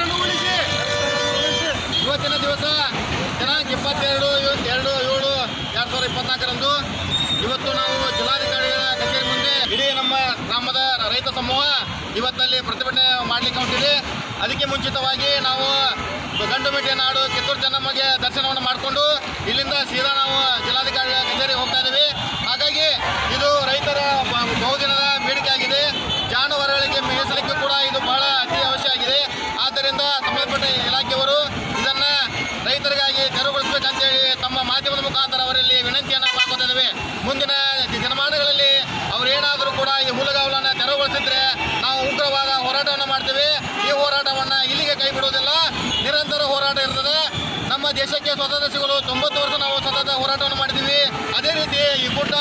ರಕ್ತವನ್ನು ಉಳಿಸಿ. ಇವತ್ತಿನ ದಿವಸ ದಿನಾಂಕ ಇಪ್ಪತ್ತೆರಡು, ಎರಡು, ಏಳು, ಎರಡು ಸಾವಿರದ ಇಪ್ಪತ್ನಾಲ್ಕರಂದು ಇವತ್ತು ನಾವು ಜಿಲ್ಲಾಧಿಕಾರಿಗಳ ಕಚೇರಿ ಮುಂದೆ ಇಡೀ ನಮ್ಮ ಗ್ರಾಮದ ರೈತ ಸಮೂಹ ಇವತ್ತಲ್ಲಿ ಪ್ರತಿಭಟನೆ ಮಾಡಲಿಕ್ಕೆ ಹೊಂಟಿದೆ. ಅದಕ್ಕೆ ಮುಂಚಿತವಾಗಿ ನಾವು ಗಂಡು ನಾಡು ಕಿತ್ತೂರು ಚೆನ್ನಮ್ಮಗೆ ದರ್ಶನವನ್ನು ಮಾಡಿಕೊಂಡು ಇಲ್ಲಿಂದ ಸೀದಾ ನಾವು ಜಿಲ್ಲಾಧಿಕಾರಿಗಳ ಕಚೇರಿಗೆ ಹೋಗ್ತಾ ರೈತರಿಗಾಗಿ ತೆರವುಗೊಳಿಸಬೇಕಂತೇಳಿ ತಮ್ಮ ಮಾಧ್ಯಮದ ಮುಖಾಂತರ ಅವರಲ್ಲಿ ವಿನಂತಿಯನ್ನು ಹಾಕುತ್ತಿದ್ದೇವೆ ಮುಂದಿನ ದಿನಮಾನಗಳಲ್ಲಿ ಅವರೇನಾದರೂ ಕೂಡ ಈ ಹುಲಗಾವಲನ್ನು ತೆರವುಗೊಳಿಸಿದ್ರೆ ನಾವು ಉಗ್ರವಾದ ಹೋರಾಟವನ್ನು ಮಾಡ್ತೇವೆ. ಈ ಹೋರಾಟವನ್ನು ಇಲ್ಲಿಗೆ ಕೈ ಬಿಡುವುದಿಲ್ಲ. ನಿರಂತರ ಹೋರಾಟ ಇರ್ತದೆ. ನಮ್ಮ ದೇಶಕ್ಕೆ ಸ್ವತಂತ್ರ ಸಿಗಲು ತೊಂಬತ್ತು ವರ್ಷ ನಾವು ಸತತ ಹೋರಾಟವನ್ನು ಮಾಡಿದ್ದೀವಿ. ಅದೇ ರೀತಿ ಈ ಪುಟ್ಟ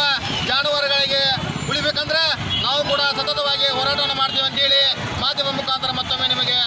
ಜಾನುವಾರುಗಳಿಗೆ ಉಳಿಬೇಕಂದ್ರೆ ನಾವು ಕೂಡ ಸತತವಾಗಿ ಹೋರಾಟವನ್ನು ಮಾಡ್ತೀವಿ ಅಂತೇಳಿ ಮಾಧ್ಯಮ ಮುಖಾಂತರ ಮತ್ತೊಮ್ಮೆ ನಿಮಗೆ